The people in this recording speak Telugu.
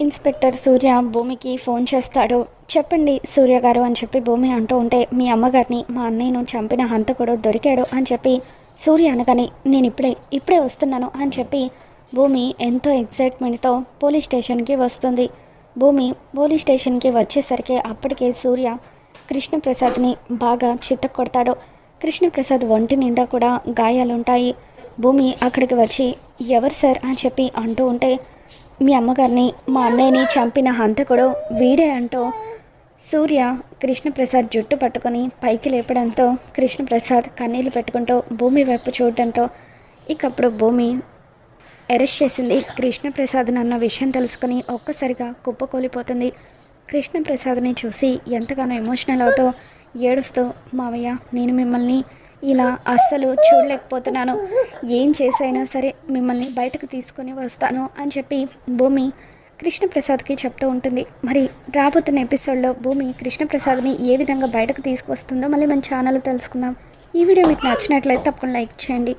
ఇన్స్పెక్టర్ సూర్య భూమికి ఫోన్ చేస్తాడు. చెప్పండి సూర్య గారు అని చెప్పి భూమి అంటూ ఉంటే మీ అమ్మగారిని మా అన్నయ్యను చంపిన హంతకుడు దొరికాడు అని చెప్పి సూర్య అనగానే నేను ఇప్పుడే ఇప్పుడే వస్తున్నాను అని చెప్పి భూమి ఎంతో ఎక్సైట్మెంట్తో పోలీస్ స్టేషన్కి వస్తుంది. భూమి పోలీస్ స్టేషన్కి వచ్చేసరికి అప్పటికే సూర్య కృష్ణప్రసాద్ని బాగా చిత్త కొడతాడు కృష్ణప్రసాద్ ఒంటి నిండా కూడా గాయాలుంటాయి. భూమి అక్కడికి వచ్చి ఎవరు సార్? అని చెప్పి అంటూ ఉంటే మీ అమ్మగారిని మా అన్నయ్యని చంపిన హంతకుడు వీడే అంటూ సూర్య కృష్ణప్రసాద్ జుట్టు పట్టుకొని పైకి లేపడంతో కృష్ణప్రసాద్ కన్నీళ్ళు పెట్టుకుంటూ భూమి వైపు చూడడంతో ఇకప్పుడు భూమి అరెస్ట్ చేసింది. కృష్ణప్రసాద్ని అన్న విషయం తెలుసుకుని ఒక్కసారిగా కుప్పకూలిపోతుంది కృష్ణప్రసాద్ని చూసి ఎంతగానో ఎమోషనల్ అవుతూ ఏడుస్తూ మావయ్య నేను మిమ్మల్ని ఇలా అస్సలు చూడలేకపోతున్నాను. ఏం చేసైనా సరే మిమ్మల్ని బయటకు తీసుకొని వస్తాను అని చెప్పి భూమి కృష్ణప్రసాద్కి చెప్తూ ఉంటుంది. మరి రాబోతున్న ఎపిసోడ్లో భూమి కృష్ణప్రసాద్ని ఏ విధంగా బయటకు తీసుకొస్తుందో మళ్ళీ మన ఛానల్ తెలుసుకుందాం. ఈ వీడియో మీకు నచ్చినట్లయితే తప్పకుండా లైక్ చేయండి.